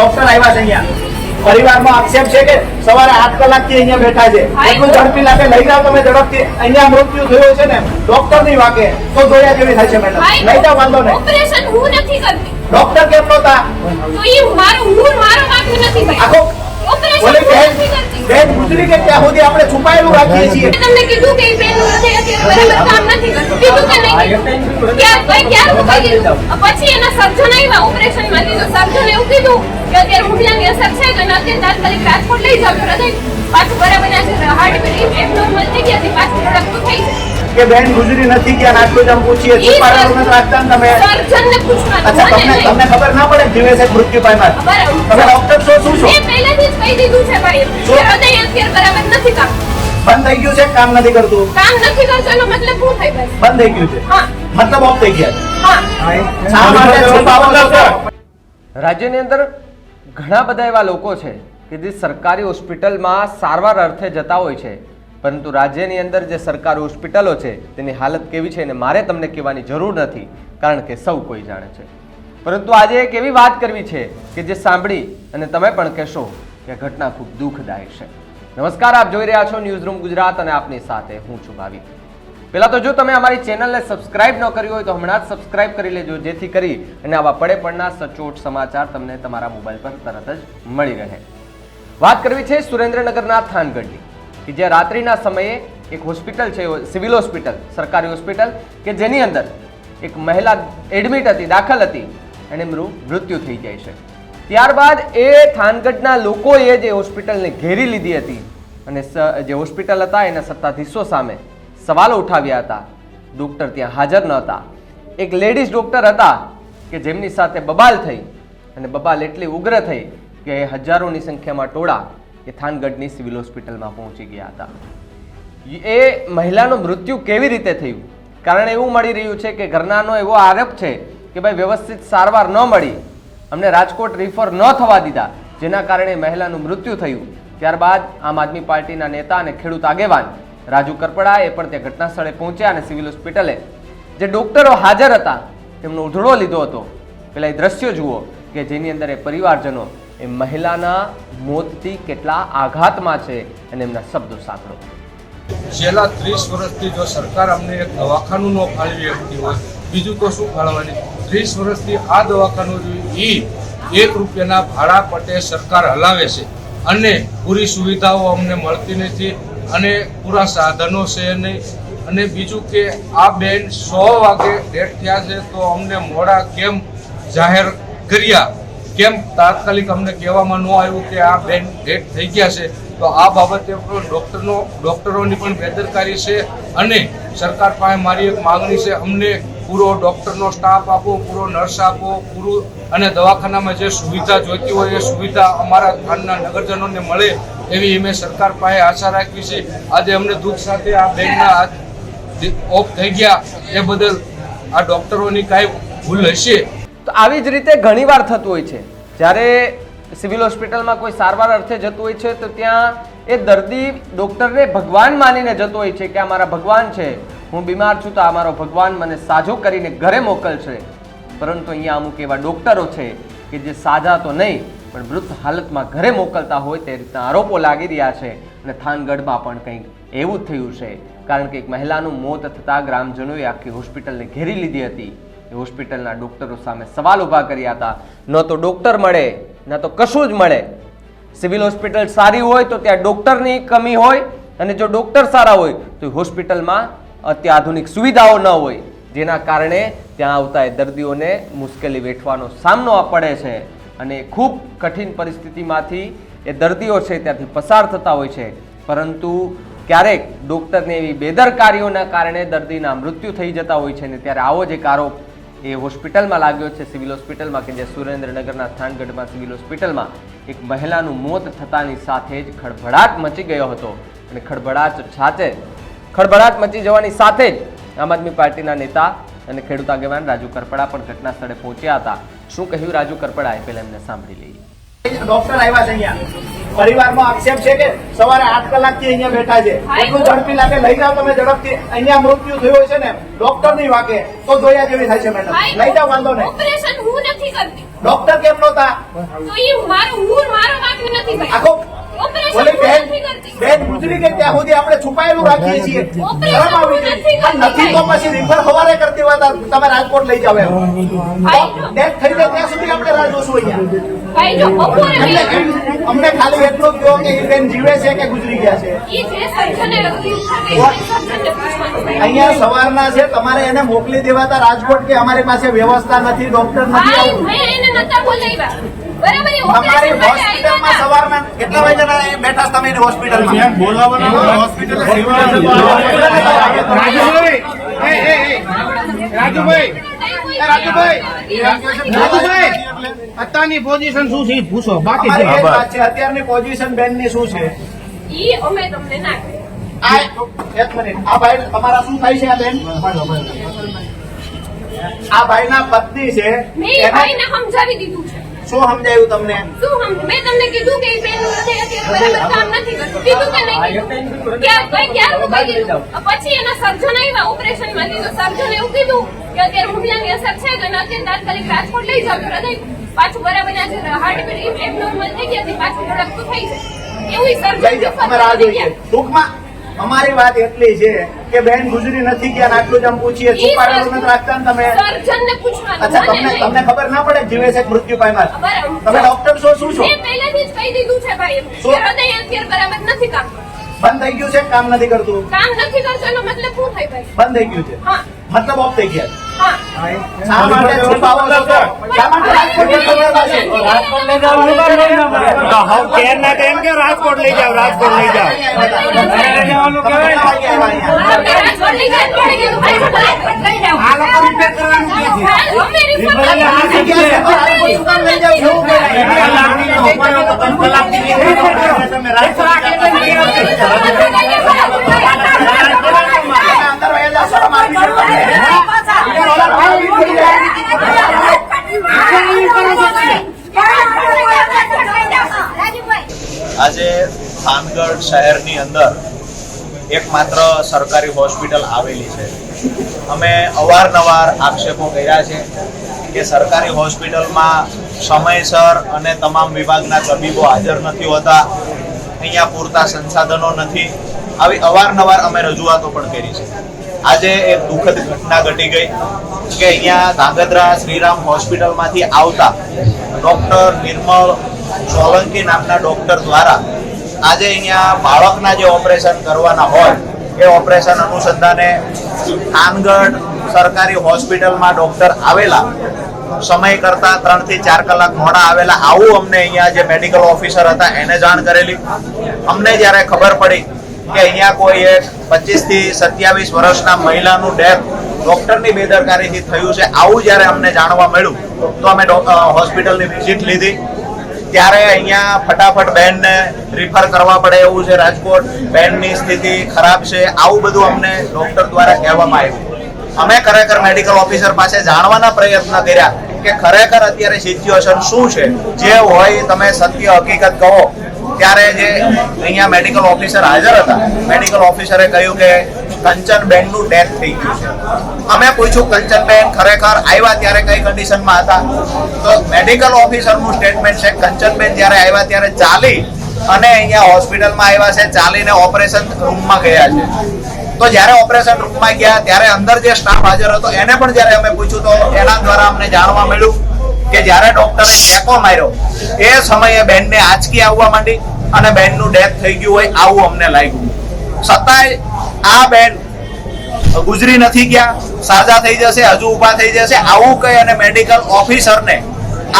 Doctor આવ્યા છે અહીંયા. પરિવારમાં આક્ષેપ છે કે સવારે આઠ કલાકથી અહીંયા બેઠા છે. એટલું ઝડપી લાગે લઈ જાઓ તમે ઝડપથી. અહીંયા મૃત્યુ થયો છે ને ડોક્ટરની વાકે તો જોયા જેવી થાય છે મેડમ લઈ જાઓ વાંધો નહીં. ઓપરેશન હું નથી કરતી. ડોક્ટર કેમ નહોતા? તો એ મારો હું મારો વાંક નથી આખો ઓલી બેન બેન ગુજરી કે ત્યાં સુધી આપણે છુપાયેલું રાખીએ છીએ? તમને કીધું કે બેન હૃદય અત્યારે બરાબર કામ નથી. કરતું કીધું કે નહીં. ક્યાં ભાઈ ક્યાં મૂકી ગયું પછી એના સર્જન આવ્યા ઓપરેશનમાં લીધું સર્જન એવું કીધું કે અત્યારે હુમલાની અસર છે તો અત્યારે તાત્કાલિક રાજકોટ લઈ જાવ હૃદય પાછું બરાબર ના છે હાર્ટ બીટ એબનોર્મલ થઈ ગયા છે પાછું પ્રોડક્ટ થઈ છે કે બેન ગુજરી નથી ગયા ને જમ પૂછીએ નથી રાખતા તમે? અચ્છા તમને તમને ખબર ના પડે જીવે છે મૃત્યુ પામ્યા? તમે ડોક્ટર છો શું છો? મેં પહેલેથી જ કહી દીધું છે ભાઈ. કે હૃદય અત્યારે બરાબર નથી કામ. બંધ થઈ ગયું છે? કામ નથી કરતું? કામ નથી કરતો એનો મતલબ શું થાય બસ? બંધ થઈ ગયું છે? હા. મતલબ ઓફ થઈ ગયા હા? રાજ્યની અંદર ઘણા બધા એવા લોકો છે કે જે સરકારી હોસ્પિટલમાં સારવાર અર્થે જતા હોય છે. પરંતુ રાજ્યની અંદર જે સરકારી હોસ્પિટલો છે તેની હાલત કેવી છે અને મારે તમને કહેવાની જરૂર નથી કારણ કે સૌ કોઈ જાણે છે. પરંતુ આજે એક એવી વાત કરવી છે કે જે સાંભળી અને તમે પણ કહેશો કે ઘટના ખૂબ દુઃખદાયક છે. નમસ્કાર, આપ જોઈ રહ્યા છો ન્યૂઝ રૂમ ગુજરાત અને આપની સાથે હું છું ભાવિક પહેલાં તો જો તમે અમારી ચેનલને સબસ્ક્રાઇબ ન કરી હોય તો હમણાં જ સબસ્ક્રાઇબ કરી લેજો, જેથી કરી અને આવા પડે પડના સચોટ સમાચાર તમને તમારા મોબાઈલ પર તરત જ મળી રહે. વાત કરવી છે સુરેન્દ્રનગરના થાનગઢની, કે જે રાત્રિના સમયે એક હોસ્પિટલ છે, સિવિલ હોસ્પિટલ, સરકારી હોસ્પિટલ, કે જેની અંદર એક મહિલા એડમિટ હતી, દાખલ હતી અને મૃત્યુ થઈ જાય છે. ત્યારબાદ એ થાનગઢના લોકોએ જે હોસ્પિટલને ઘેરી લીધી હતી અને જે હોસ્પિટલ હતા, એના સત્તાધીશો સામે સવાલો ઉઠાવ્યા હતા. ડૉક્ટર ત્યાં હાજર ન હતા. એક લેડીઝ ડૉક્ટર હતા કે જેમની સાથે બબાલ થઈ અને બબાલ એટલી ઉગ્ર થઈ કે હજારોની સંખ્યામાં ટોળા એ થાનગઢની સિવિલ હોસ્પિટલમાં પહોંચી ગયા હતા. એ મહિલાનું મૃત્યુ કેવી રીતે થયું? કારણ એવું મળી રહ્યું છે કે ઘરનાનો એવો આરોપ છે કે ભાઈ વ્યવસ્થિત સારવાર ન મળી અમને રાજકોટ રિફર ન થવા દીધા, જેના કારણે મહિલાનું મૃત્યુ થયું. ત્યારબાદ આમ આદમી પાર્ટીના નેતા અને ખેડૂત આગેવાન રાજુ કરપડા એ પણ તે ઘટના સ્થળે પહોંચ્યા અને સિવિલ હોસ્પિટલે જે ડોક્ટરો હાજર હતા, તેમનો ઉધડો લીધો હતો. પેલા એ દ્રશ્યો જુઓ કે જેની અંદર એ પરિવારજનો, એ મહિલાના મોતથી કેટલા આઘાતમાં છે અને એમના શબ્દો સાંભળો છેલ્લા ત્રીસ વર્ષથી જો સરકાર અમને એક દવાખાનું ન ફાળવી આપતી હોય, બીજું તો શું ફાળવાની? ત્રીસ વર્ષથી આ દવાખાનું ઈ એક રૂપિયાના ભાડા પટે સરકાર હલાવે છે. અને પૂરી સુવિધાઓ અમને મળતી નથી અને પૂરા સાધનો છે નહીં. અને બીજું કે આ બેન સો વાગે ડેટ થયા છે તો અમને મોડા કેમ જાહેર કર્યા? કેમ તાત્કાલિક અમને કહેવામાં ન આવ્યું કે આ બેન ડેટ થઈ ગયા છે? તો આ બાબતે પણ ડૉક્ટરનો, ડૉક્ટરોની પણ બેદરકારી છે અને સરકાર પાસે મારી એક માગણી છે. અમને પૂરો ડૉક્ટરનો સ્ટાફ આપો, પૂરો નર્સ આપો, પૂરું અને દવાખાનામાં જે સુવિધા જોઈતી હોય એ સુવિધા અમારા ખાનના નગરજનોને મળે એવી અમે સરકાર પાસે આશા રાખવી છે. આજે અમને દુઃખ સાથે આ બેનના હાથ ઓફ થઈ ગયા. એ બદલ આ ડૉક્ટરોની કાંઈ ભૂલ હશે. તો આવી જ રીતે ઘણીવાર થતું હોય છે. જ્યારે સિવિલ હોસ્પિટલમાં કોઈ સારવાર અર્થે જતું હોય છે, તો ત્યાં એ દર્દી ડૉક્ટરને ભગવાન માનીને જતો હોય છે કે આ મારા ભગવાન છે. હું બીમાર છું તો આ મારો ભગવાન મને સાજો કરીને ઘરે મોકલશે. પરંતુ અહીંયા અમુક એવા ડૉક્ટરો છે કે જે સાજા તો નહીં, પણ મૃત હાલતમાં ઘરે મોકલતા હોય તે રીતના આરોપો લાગી રહ્યા છે અને થાનગઢમાં પણ કંઈક એવું જ થયું છે. કારણ કે એક મહિલાનું મોત થતાં ગ્રામજનોએ આખી હોસ્પિટલને ઘેરી લીધી હતી. એ હોસ્પિટલના ડોક્ટરો સામે સવાલ ઊભા કર્યા હતા. ન તો ડૉક્ટર મળે, ન તો કશું જ મળે. સિવિલ હોસ્પિટલ સારી હોય તો ત્યાં ડૉક્ટરની કમી હોય અને જો ડૉક્ટર સારા હોય તો હોસ્પિટલમાં અત્યાધુનિક સુવિધાઓ ન હોય, જેના કારણે ત્યાં આવતા એ દર્દીઓને મુશ્કેલી વેઠવાનો સામનો પડે છે અને ખૂબ કઠિન પરિસ્થિતિમાંથી એ દર્દીઓ છે ત્યાંથી પસાર થતા હોય છે. પરંતુ ક્યારેક ડૉક્ટરની એવી બેદરકારીઓના કારણે દર્દીના મૃત્યુ થઈ જતા હોય છે ને ત્યારે આવો જ એક આરોપ એ હોસ્પિટલમાં લાગ્યો છે, સિવિલ હોસ્પિટલમાં કે જે સુરેન્દ્રનગરના થાનગઢમાં, સિવિલ હોસ્પિટલમાં. એક મહિલાનું મોત થતાની સાથે જ ખળભળાટ મચી ગયો હતો અને ખળભળાટ સાથે ખળભળાટ મચી જવાની સાથે જ આમ આદમી પાર્ટીના નેતા અને ખેડૂત આગેવાન રાજુ કરપડા પણ ઘટના સ્થળે પહોંચ્યા હતા. શું કહ્યું રાજુ કરપડાએ પહેલા એમને સાંભળી લઈએ. ડોક્ટર આવ્યા છે અહીંયા. પરિવારમાં આક્ષેપ છે કે સવારે આઠ કલાકથી અહીંયા બેઠા છે. એટલું ઝડપી લાગે લઈ જાઓ તમે ઝડપથી. અહીંયા મૃત્યુ થયો છે ને ડોક્ટરની વાકે તો જોયા જેવી થાય છે મેડમ લઈ જાઓ વાંધો નહીં. ઓપરેશન હું નથી કરતી. ડોક્ટર કેમ નહોતા? તો ઈ મારો હું મારો વાંક નથી આખો બોલે બેન બેન ગુજરી ગઈ ત્યાં સુધી આપણે છુપાયેલું રાખીએ છીએ. શરમ આવી નથી તો પછી રિફર હવારે કરતી હોય તમે રાજકોટ લઈ જાવ એમ. ડેથ થઈ જાય ત્યાં સુધી આપણે રાહ જોશું અહીંયા. અમને ખાલી એટલું જ કહો કે એ બેન જીવે છે કે ગુજરી ગયા છે. અહીંયા સવારના છે તમારે એને મોકલી દેવાતા રાજકોટ કે અમારી પાસે વ્યવસ્થા નથી ડોક્ટર નથી આવું. તમારી હોસ્પિટલમાં હતા. સવારના કેટલા વાગ્યાના બેઠા તમે એની હોસ્પિટલમાં રાજુભાઈ એ એ એ રાજુભાઈ રાજુભાઈ રાજુભાઈ અત્યારની પોઝિશન શું છે? પૂછો બાકી અત્યારની પોઝિશન બેનની શું છે? ઈ અમે તમને ના આ એક મિનિટ આ ભાઈ તમારા શું થાય છે આ બેન? આ ભાઈના પત્ની છે. એને સમજાવી દીધું છે. શું સમજાયું તમને? શું મેં તમને કીધું કે ઈ બેનનું હૃદય અત્યારે બરાબર કામ નથી કરતું કીધું કે નહીં કીધું. ક્યાં કઈ ક્યારે હું કહી દીધું પછી એના સર્જન આવ્યા ઓપરેશનમાં લીધું સર્જન એવું કીધું કે અત્યારે હુમલાની અસર છે તો અત્યારે તાત્કાલિક રાજકોટ લઈ જાવ હૃદય પાછું બરાબર આજે હાર્ટ એબનોર્મલ થઈ ગયા પાછું ધડકતું થઈ જાય. એવું સર્જન ટૂંકમાં અમારી વાત એટલી છે કે બેન ગુજરી નથી ગયા ને આટલું જ આમ પૂછીએ. છુપાડેલું નથી રાખતા ને તમે. અચ્છા તમને તમને ખબર ના પડે જીવે છે મૃત્યુ પામ્યા તમે ડોક્ટર છો શું છો? પહેલેથી જ કહી દીધું છે ભાઈ હૃદય અત્યારે બરાબર નથી કામ બંધ થઈ ગયું છે કામ નથી કરતું? કામ નથી કરતું એનો મતલબ શું થાય ભાઈ? બંધ થઈ ગયું છે? મતલબ ઓફ થઈ ગયા શા માટે છુપાવો છો? શા માટે રાજકોટની ખબર પાસે? રાજકોટ લઈ જાવ રાજકોટ લઈ જાવ તમે રાજકોટ લઈ જાય તો લઈ જાય, ભાઈ, રાજકોટ લઈ જાઓ. આ લોકો રિપેર કરવાનું કહે છે. હા, અમે રિપોર્ટ આ જગ્યા છે તો રાજકોટ શું કામ લઈ જાવ? એવું કહેવાય. તમે અંદર વહી જાઓ, શરમ આવી જોઈએ તમને. આજે થાનગઢ શહેરની અંદર એકમાત્ર સરકારી હોસ્પિટલ આવેલી છે. અમે અવારનવાર આક્ષેપો કર્યા છે કે સરકારી હોસ્પિટલમાં સમયસર અને તમામ વિભાગના તબીબો હાજર નથી હોતા, અહીંયા પૂરતા સંસાધનો નથી. આવી અવારનવાર અમે રજૂઆતો પણ કરી છે. આજે એક દુઃખદ ઘટના ઘટી ગઈ કે અહીંયા ધાંગધ્રા શ્રીરામ હોસ્પિટલમાંથી આવતા ડૉક્ટર નિર્મળ સોલંકી નામના ડોક્ટર દ્વારા આજે અહીંયા બાળકના જે ઓપરેશન કરવાના હોય, એ ઓપરેશન અનુસંધાને ખાનગઢ સરકારી હોસ્પિટલમાં ડોક્ટર આવેલા, સમય કરતા ત્રણથી ચાર કલાક મોડા આવેલા, આવું અમને અહીંયા જે મેડિકલ ઓફિસર હતા, એને જાણ કરેલી. અમને જ્યારે ખબર પડી કે અહીંયા કોઈ એક પચીસથી સત્યાવીસ વર્ષના મહિલાનું ડેથ ડોક્ટરની બેદરકારીથી થયું છે, આવું જ્યારે અમને જાણવા મળ્યું, તો અમે હોસ્પિટલની વિઝિટ લીધી. ત્યારે અહીંયા ફટાફટ બેનને રિફર કરવા પડે એવું છે રાજકોટ. બેનની સ્થિતિ ખરાબ છે. આવું બધું અમને ડોક્ટર દ્વારા કહેવામાં આવ્યું. અમે ખરેખર મેડિકલ ઓફિસર પાસે જાણવાના પ્રયત્ન કર્યા કે ખરેખર અત્યારે સિચ્યુએશન શું છે? જે હોય તમે સત્ય હકીકત કહો. ત્યારે જે અહીંયા મેડિકલ ઓફિસર હાજર હતા મેડિકલ ઓફિસરે કહ્યું કે, કંચનનું ડેથ થઈ ગયું છે. અમે પૂછ્યું કંચનબેન ખરેખર આવ્યા ત્યારે કઈ કન્ડિશનમાં હતા? તો મેડિકલ ઓફિસરનું સ્ટેટમેન્ટ છે કંચનબેન જ્યારે આવ્યા ત્યારે ચાલી અને અહીંયા હોસ્પિટલમાં આવ્યા છે, ચાલીને ઓપરેશન રૂમમાં ગયા છે. તો જ્યારે ઓપરેશન રૂમમાં ગયા, ત્યારે અંદર જે સ્ટાફ હાજર હતો, એને પણ જ્યારે અમે પૂછ્યું, તો એના દ્વારા અમને જાણવા મળ્યું કે જ્યારે ડોક્ટરે ટેકો માર્યો, એ સમયે બેનને આંચકી આવવા માંડી અને બેનનું ડેથ થઈ ગયું હોય, આવું અમને લાગ્યું. છતાંય આ બેન ગુજરી નથી ગયા, સાજા થઈ જશે, હજુ ઊભા થઈ જશે. આવું કહી અને મેડિકલ ઓફિસરને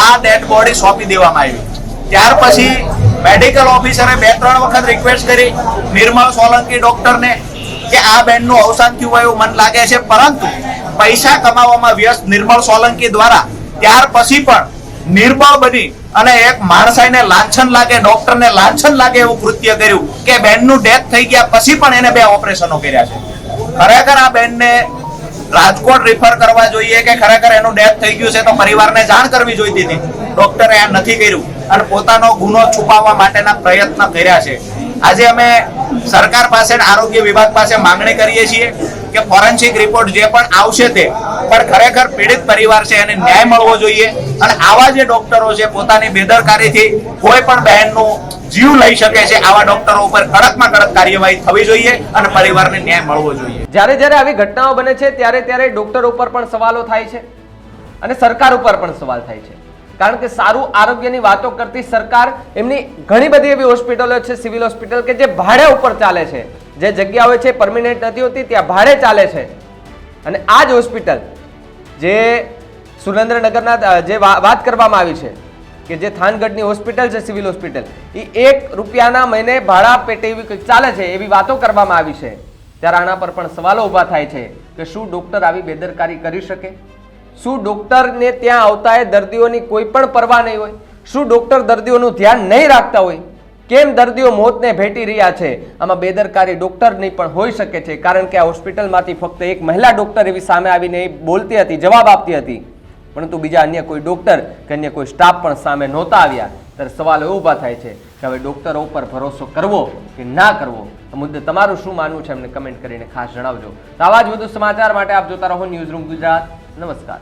આ ડેડ બોડી સોંપી દેવામાં આવી. ત્યાર પછી મેડિકલ ઓફિસરે બે ત્રણ વખત રિક્વેસ્ટ કરી નિર્મળ સોલંકી ડોક્ટરને કે આ બેનનું અવસાન થયું એવું મન લાગે છે, પરંતુ પૈસા કમાવામાં વ્યસ્ત નિર્મળ સોલંકી દ્વારા ત્યાર પછી પણ નિર્બળ બની અને એક માણસાઈને લાંછન લાગે ડોક્ટરને લાંછન લાગે એવું કૃત્ય કર્યું કે બેનનું ડેથ થઈ ગયા પછી પણ એને બે ઓપરેશનો કર્યા છે. ખરેખર આ બેનને રાજકોટ રિફર કરવા જોઈએ કે ખરેખર એનું ડેથ થઈ ગયું છે તો પરિવારને જાણ કરવી જોઈતી હતી. ડોક્ટરે આ નથી કર્યું અને પોતાનો ગુનો છુપાવવા માટેના પ્રયત્ન કર્યા છે. આજે અમે સરકાર પાસે આરોગ્ય વિભાગ પાસે માંગણી કરીએ છીએ કે ફોરેન્સિક રિપોર્ટ જે પણ આવશે તે પણ ખરેખર પીડિત પરિવાર છે એને ન્યાય મળવો જોઈએ. અને આવા જે ડોક્ટરો છે, પોતાની બેદરકારીથી કોઈ પણ બહેનનું જીવ લઈ શકે છે, આવા ડોક્ટરો ઉપર કડકમાં કડક કાર્યવાહી થવી જોઈએ અને પરિવારને ન્યાય મળવો જોઈએ. જ્યારે જ્યારે આવી ઘટનાઓ બને છે, ત્યારે ત્યારે ડોક્ટર ઉપર પણ સવાલો થાય છે અને સરકાર ઉપર પણ સવાલ થાય છે. કારણ કે સારું આરોગ્યની વાતો કરતી સરકાર એમની ઘણી બધી એવી હોસ્પિટલો છે, સિવિલ હોસ્પિટલ કે જે ભાડે ઉપર ચાલે છે. જે જગ્યાઓ છે પરમિનન્ટ નથી હોતી, ત્યાં ભાડે ચાલે છે. અને આ જ હોસ્પિટલ જે સુરેન્દ્રનગરના જે વાત કરવામાં આવી છે કે જે થાનગઢની હોસ્પિટલ છે, સિવિલ હોસ્પિટલ એ એક રૂપિયાના મહિને ભાડા પેટે એવી ચાલે છે, એવી વાતો કરવામાં આવી છે. ત્યારે આના પર પણ સવાલો ઊભા થાય છે કે શું ડૉક્ટર આવી બેદરકારી કરી શકે? શું ડૉક્ટરને ત્યાં આવતા એ દર્દીઓની કોઈ પણ પરવા નહીં હોય? શું ડૉક્ટર દર્દીઓનું ધ્યાન નહીં રાખતા હોય? કેમ દર્દીઓ મોતને ભેટી રહ્યા છે? આમાં બેદરકારી ડોક્ટરની પણ હોઈ શકે છે, કારણ કે આ હોસ્પિટલમાંથી ફક્ત એક મહિલા ડોક્ટર એવી સામે આવીને બોલતી હતી, જવાબ આપતી હતી. પરંતુ બીજા અન્ય કોઈ ડોક્ટર કે અન્ય કોઈ સ્ટાફ પણ સામે નહોતા આવ્યા. ત્યારે સવાલો એવો ઊભા થાય છે કે હવે ડોક્ટરો ઉપર ભરોસો કરવો કે ના કરવો? આ મુદ્દે તમારું શું માનવું છે? એમને કમેન્ટ કરીને ખાસ જણાવજો. તો આવા જ વધુ સમાચાર માટે આપ જોતા રહો ન્યૂઝ રૂમ ગુજરાત. નમસ્કાર.